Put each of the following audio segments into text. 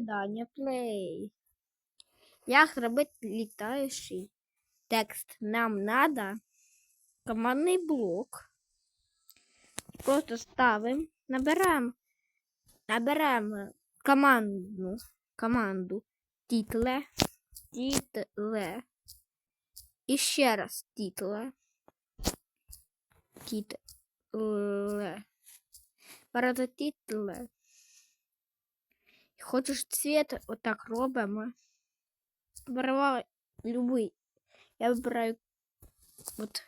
Даня Плей. Як зробити літаючий текст? Нам надо командний блок. Просто ставимо, набираємо, набираємо командну команду тітле, тітле. І ще раз. Тітле. Правда, тітле. Хочеш цвет, отак робимо. Вибираю любий. Я вибираю от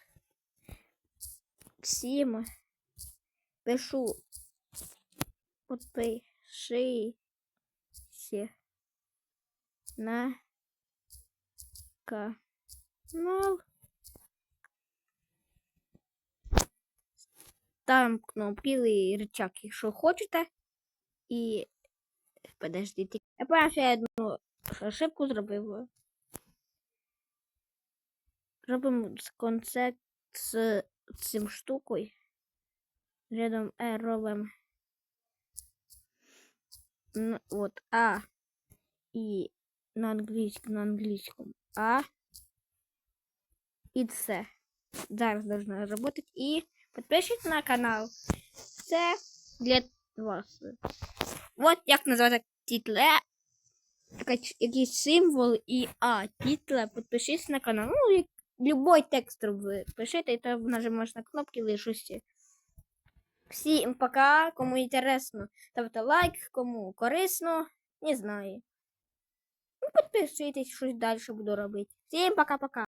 Сім. Пишу. Подпишися на канал. Там кнопки і рычаг, якщо хочете. І подождите. Я пам'ятаю, що я одну ошибку зробив. Робимо з концепт з цим штукою. Рядом Е робимо н- от А і на англійському, на англійському А. І це. Зараз должна работать. І підпишіть на канал. Це для вас. От як називати Тітле. Якийсь символ і А. Тітле. Підпишись на канал. Ну, як любой текст ви пишете, і там нажимаєш на кнопки лишуся. Всім пока, кому інтересно, ставте лайк, кому корисно, не знаю. Ну, підписуйтесь, щось далі буду робити. Всім пока-пока.